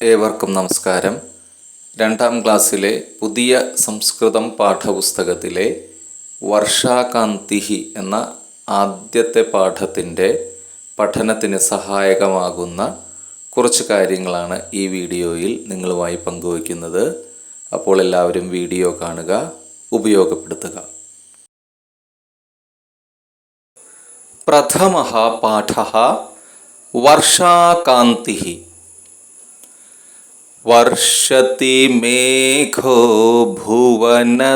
ഏവർക്കും നമസ്കാരം. രണ്ടാം ക്ലാസ്സിലെ പുതിയ സംസ്കൃതം പാഠപുസ്തകത്തിലെ വർഷാകാന്തിഹി എന്ന ആദ്യത്തെ പാഠത്തിന്റെ പഠനത്തിന് സഹായകമാകുന്ന കുറച്ച് കാര്യങ്ങളാണ് ഈ വീഡിയോയിൽ നിങ്ങളുമായി പങ്കുവയ്ക്കുന്നത്. അപ്പോൾ എല്ലാവരും വീഡിയോ കാണുക ഉപയോഗപ്പെടുത്തുക. പ്രഥമ പാഠ വർഷാകാന്തി वर्षति मेघो भुवनतले।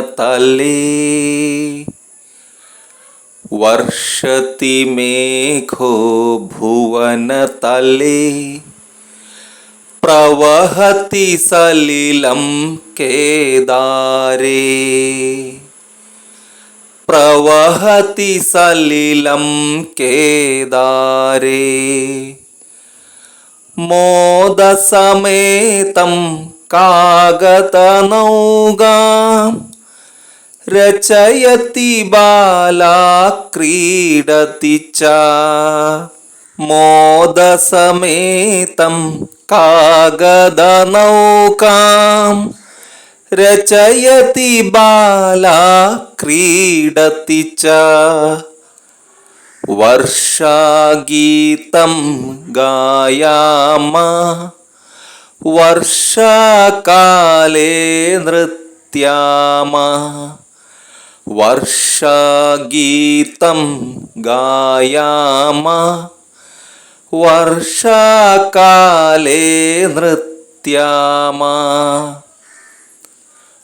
वर्षति मेघो भुवनतले। प्रवहति सलिलं केदारे। प्रवहति सलिलं केदारे। മോദസമേതം കാഗതനൗകാം രചയതി ബാലാ ക്രീഡതി ച. മോദസമേതം കാഗതനൗകാം രചയതി ബാലാ ക്രീഡതി ച. വർഷാഗീതം ഗായാമ വർഷാകാലേ നൃത്യാമ. വർഷാഗീതം ഗായാമ വർഷാകാലേ നൃത്യാമ.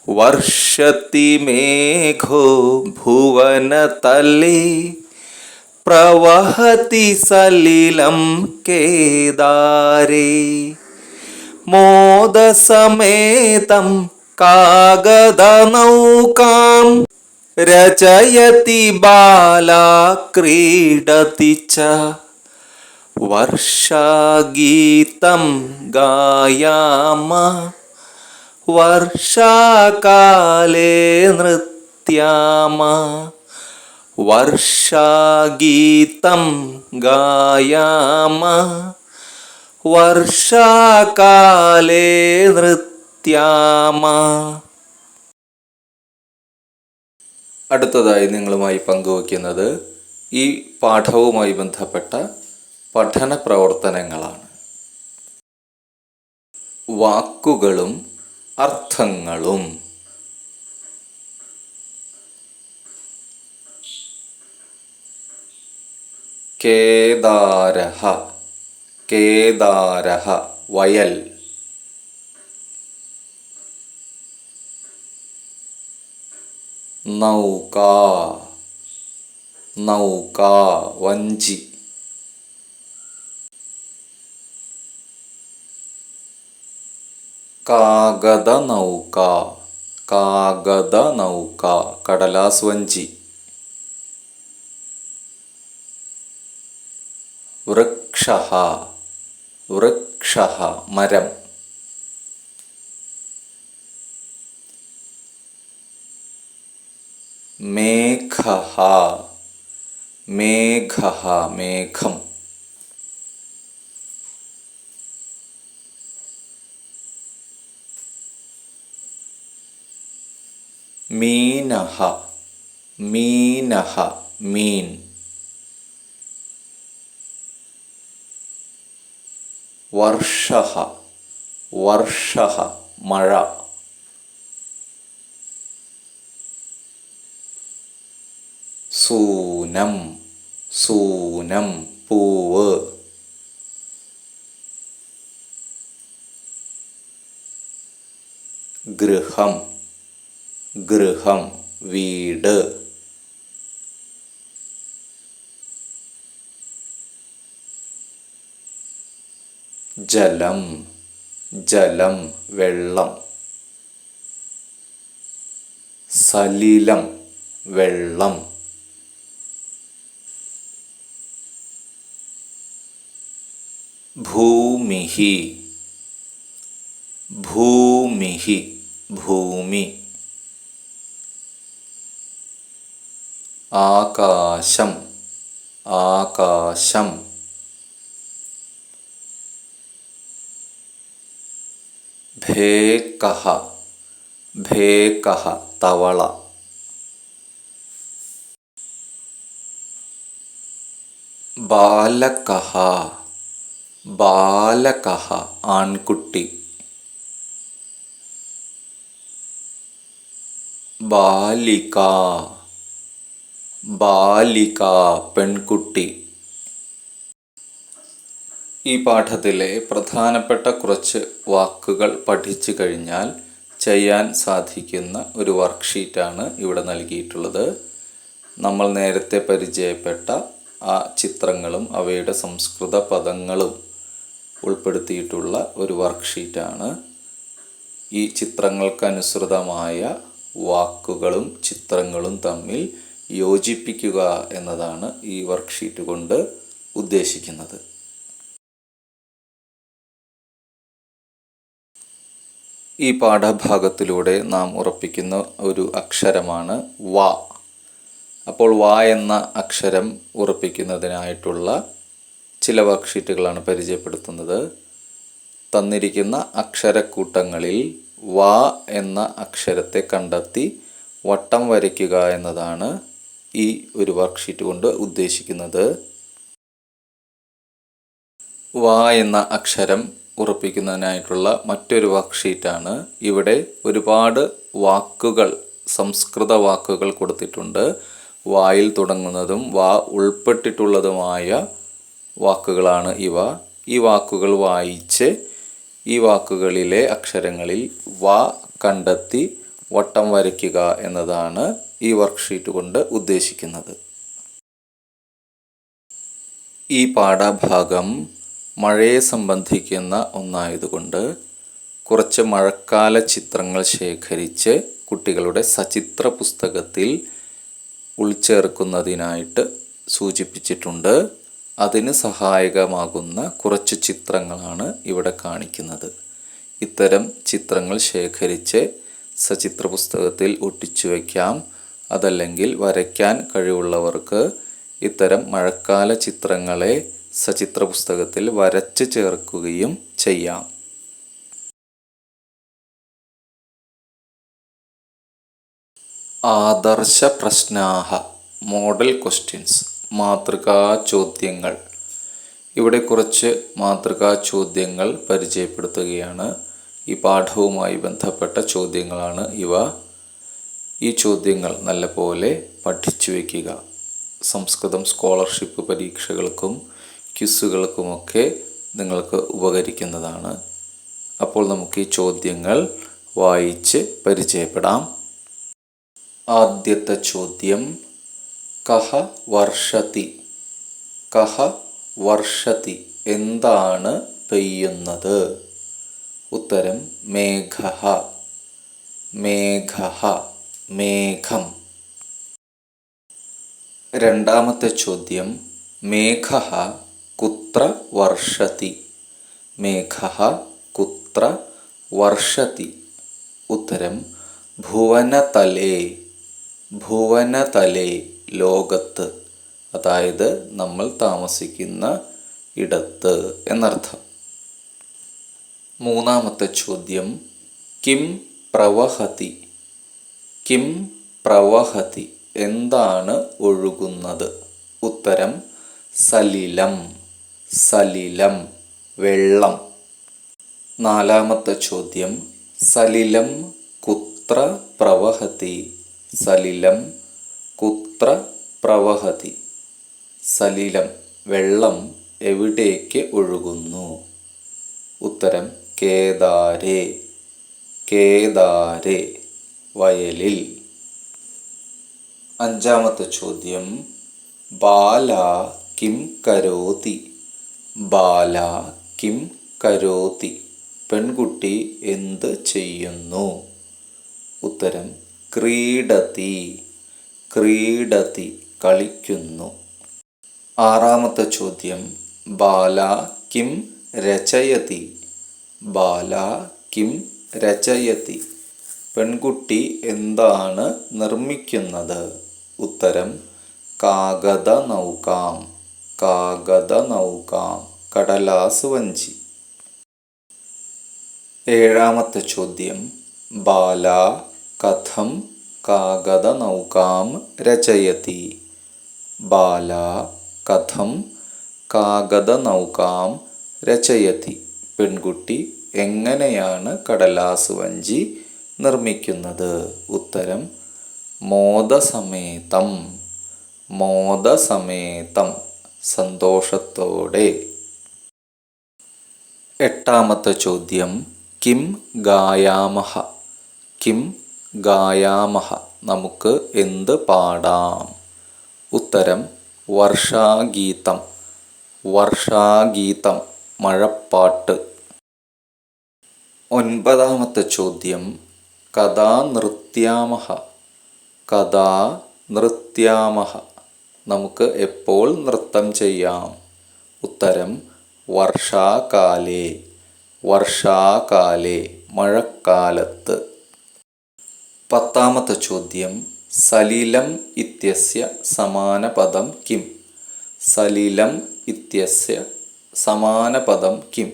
വർഷത്തി മേഘോ ഭുവനതലേ പ്രവഹതി സലിലം കേദാരേ. മോദസമേതം കാഗദനൗകാം രചയതി ബാലാ ക്രീഡതി ച. വർഷാഗീതം ഗായാമ. വർഷാകാലേ നൃത്യാമ. വർഷാഗീതം ഗായാമ വർഷാകാലേ നൃത്യാമ. അടുത്തതായി നിങ്ങളുമായി പങ്കുവയ്ക്കുന്നത് ഈ പാഠവുമായി ബന്ധപ്പെട്ട പഠന പ്രവർത്തനങ്ങളാണ്. വാക്കുകളും അർത്ഥങ്ങളും. കേദാരഹ കേദാരഹ വയൽ. നൗക നൗക വഞ്ചി. കാഗത നൗക കാഗത നൗക കടലാസ് വഞ്ചി. വൃക്ഷ വൃക്ഷ മരം. മേഘ മേഘ മേഘം. മീനഹ മീനഹ മീൻ. വർഷ വർഷ മഴ. സൂനം സൂനം പൂവ്. ഗൃഹം ഗൃഹം വീട്. ജലം ജലം വെള്ളം. സലിലം വെള്ളം. ഭൂമിഹി ഭൂമിഹി ഭൂമി. ആകാശം ആകാശം. ഭേകഹ ഭേകഹ തവള. ബാലകഹ ബാലകഹ ആൺകുട്ടി. ബാലിക ബാലിക പെൺകുട്ടി. ഈ പാഠത്തിലെ പ്രധാനപ്പെട്ട കുറച്ച് വാക്കുകൾ പഠിച്ചു കഴിഞ്ഞാൽ ചെയ്യാൻ സാധിക്കുന്ന ഒരു വർക്ക്ഷീറ്റാണ് ഇവിടെ നൽകിയിട്ടുള്ളത്. നമ്മൾ നേരത്തെ പരിചയപ്പെട്ട ആ ചിത്രങ്ങളും അവയുടെ സംസ്കൃത പദങ്ങളും ഉൾപ്പെടുത്തിയിട്ടുള്ള ഒരു വർക്ക്ഷീറ്റാണ്. ഈ ചിത്രങ്ങൾക്കനുസൃതമായ വാക്കുകളും ചിത്രങ്ങളും തമ്മിൽ യോജിപ്പിക്കുക എന്നതാണ് ഈ വർക്ക്ഷീറ്റ് കൊണ്ട് ഉദ്ദേശിക്കുന്നത്. ഈ പാഠഭാഗത്തിലൂടെ നാം ഉറപ്പിക്കുന്ന ഒരു അക്ഷരമാണ് വ. അപ്പോൾ വ എന്ന അക്ഷരം ഉറപ്പിക്കുന്നതിനായിട്ടുള്ള ചില വർക്ക്ഷീറ്റുകളാണ് പരിചയപ്പെടുത്തുന്നത്. തന്നിരിക്കുന്ന അക്ഷരക്കൂട്ടങ്ങളിൽ വ എന്ന അക്ഷരത്തെ കണ്ടെത്തി വട്ടം വരയ്ക്കുക എന്നതാണ് ഈ ഒരു വർക്ക്ഷീറ്റ് കൊണ്ട് ഉദ്ദേശിക്കുന്നത്. വ എന്ന അക്ഷരം ഉറപ്പിക്കുന്നതിനായിട്ടുള്ള മറ്റൊരു വർക്ക്ഷീറ്റാണ് ഇവിടെ ഒരുപാട് വാക്കുകൾ സംസ്കൃത വാക്കുകൾ കൊടുത്തിട്ടുണ്ട്. വായിൽ തുടങ്ങുന്നതും വാ ഉൾപ്പെട്ടിട്ടുള്ളതുമായ വാക്കുകളാണ് ഇവ. ഈ വാക്കുകൾ വായിച്ച് ഈ വാക്കുകളിലെ അക്ഷരങ്ങളിൽ വാ കണ്ടെത്തി വട്ടം വരയ്ക്കുക എന്നതാണ് ഈ വർക്ക്ഷീറ്റ് കൊണ്ട് ഉദ്ദേശിക്കുന്നത്. ഈ പാഠഭാഗം മഴയെ സംബന്ധിക്കുന്ന ഒന്നായതുകൊണ്ട് കുറച്ച് മഴക്കാല ചിത്രങ്ങൾ ശേഖരിച്ച് കുട്ടികളുടെ സചിത്ര പുസ്തകത്തിൽ ഉൾച്ചേർക്കുന്നതിനായിട്ട് സൂചിപ്പിച്ചിട്ടുണ്ട്. അതിന് സഹായകമാകുന്ന കുറച്ച് ചിത്രങ്ങളാണ് ഇവിടെ കാണിക്കുന്നത്. ഇത്തരം ചിത്രങ്ങൾ ശേഖരിച്ച് സചിത്ര പുസ്തകത്തിൽ ഒട്ടിച്ചു വയ്ക്കാം അതല്ലെങ്കിൽ വരയ്ക്കാൻ കഴിവുള്ളവർക്ക് ഇത്തരം മഴക്കാല ചിത്രങ്ങളെ സചിത്ര പുസ്തകത്തിൽ വരച്ച് ചേർക്കുകയും ചെയ്യാം. ആദർശ പ്രശ്നാഹ മോഡൽ ക്വസ്റ്റ്യൻസ് മാതൃകാ ചോദ്യങ്ങൾ. ഇവിടെ കുറച്ച് മാതൃകാ ചോദ്യങ്ങൾ പരിചയപ്പെടുത്തുകയാണ്. ഈ പാഠവുമായി ബന്ധപ്പെട്ട ചോദ്യങ്ങളാണ് ഇവ. ഈ ചോദ്യങ്ങൾ നല്ലപോലെ പഠിച്ചു വയ്ക്കുക. സംസ്കൃതം സ്കോളർഷിപ്പ് പരീക്ഷകൾക്കും ക്വിസുകൾക്കുമൊക്കെ നിങ്ങൾക്ക് ഉപകരിക്കുന്നതാണ്. അപ്പോൾ നമുക്ക് ഈ ചോദ്യങ്ങൾ വായിച്ച് പരിചയപ്പെടാം. ആദ്യത്തെ ചോദ്യം കഹ വർഷതി. കഹ വർഷതി എന്താണ് പെയ്യുന്നത്? ഉത്തരം മേഘ മേഘ മേഘം. രണ്ടാമത്തെ ചോദ്യം മേഘ കുത്ര വർഷതി. മേഘ കുത്ര വർഷതി. ഉത്തരം ഭുവനതലേ. ഭുവനതലേ ലോകത്ത്. അതായത് നമ്മൾ താമസിക്കുന്ന ഇടത്ത് എന്നർത്ഥം. മൂന്നാമത്തെ ചോദ്യം കിം പ്രവഹതി. കിം പ്രവഹതി. എന്താണ് ഒഴുകുന്നത്? ഉത്തരം സലിലം. സലിലം വെള്ളം. നാലാമത്തെ ചോദ്യം സലിലം കുത്ര പ്രവഹതി. സലിലം കുത്ര പ്രവഹതി. സലിലം വെള്ളം എവിടേക്ക് ഒഴുകുന്നു? ഉത്തരം കേദാരേ. കേദാരേ വയലിൽ. അഞ്ചാമത്തെ ചോദ്യം ബാല കിം കരോതി? ബാല കിം കരോതി. പെൺകുട്ടി എന്ത് ചെയ്യുന്നു? ഉത്തരം ക്രീഡതി. ക്രീഡതി കളിക്കുന്നു. ആറാമത്തെ ചോദ്യം ബാല കിം രചയതി. ബാല കിം രചയതി. പെൺകുട്ടി എന്താണ് നിർമ്മിക്കുന്നത്? ഉത്തരം കാഗത നൗകാം കാഗത നൗക കടലാസ് വഞ്ചി ഏഴാമത്തെ ചോദ്യം. ബാല കഥം കാഗത നൗകാം രചയതി. ബാല കഥം കാഗത നൗകാം രചയതി. പെൺകുട്ടി എങ്ങനെയാണ് കടലാസ് വഞ്ചി നിർമ്മിക്കുന്നത്? ഉത്തരം. മോദസമേതം. മോദസമേതം. സന്തോഷത്തോടെ. എട്ടാമത്തെ ചോദ്യം. കിം ഗായാമഹ. കിം ഗായാമഹ. നമുക്ക് എന്ത് പാടാം? ഉത്തരം വർഷാഗീതം. വർഷാഗീതം. മഴപ്പാട്ട്. ഒൻപതാമത്തെ ചോദ്യം. കഥാ നൃത്യാമഹ. കഥാ നൃത്യാമഹ. നമുക്ക് എപ്പോൾ നൃത്തം ചെയ്യാം? ഉത്തരം വർഷാകാലേ. വർഷാകാലേ മഴക്കാലത്ത്. പത്താമത്തെ ചോദ്യം സലിലം ഇത്യസ്യ സമാനപദം കിം. സലിലം ഇത്യസ്യ സമാനപദം കിം.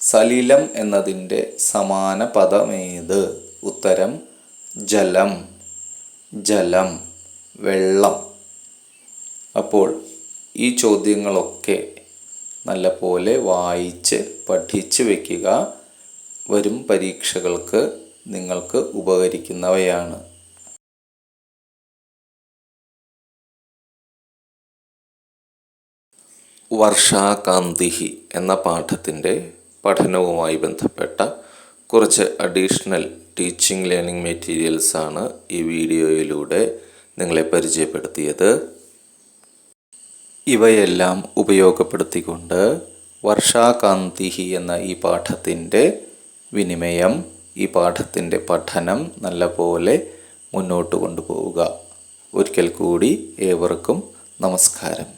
സലിലം എന്നതിന്റെ സമാന പദമേത് ഉത്തരം ജലം. ജലം വെള്ളം. അപ്പോൾ ഈ ചോദ്യങ്ങളൊക്കെ നല്ലപോലെ വായിച്ച് പഠിച്ച് വയ്ക്കുക വരും പരീക്ഷകൾക്ക് നിങ്ങൾക്ക് ഉപകരിക്കുന്നവയാണ്. വർഷാകാന്തിഹി എന്ന പാഠത്തിന്റെ പഠനവുമായി ബന്ധപ്പെട്ട കുറച്ച് അഡീഷണൽ ടീച്ചിങ് ലേണിംഗ് മെറ്റീരിയൽസ് ആണ് ഈ വീഡിയോയിലൂടെ നിങ്ങളെ പരിചയപ്പെടുത്തിയത്. ഇവയെല്ലാം ഉപയോഗപ്പെടുത്തിക്കൊണ്ട് വർഷാകാന്തിഹി എന്ന ഈ പാഠത്തിന്റെ വിനിമയം ഈ പാഠത്തിന്റെ പഠനം നല്ലപോലെ മുന്നോട്ട് കൊണ്ടുപോവുക. ഒരിക്കൽ കൂടി ഏവർക്കും നമസ്കാരം.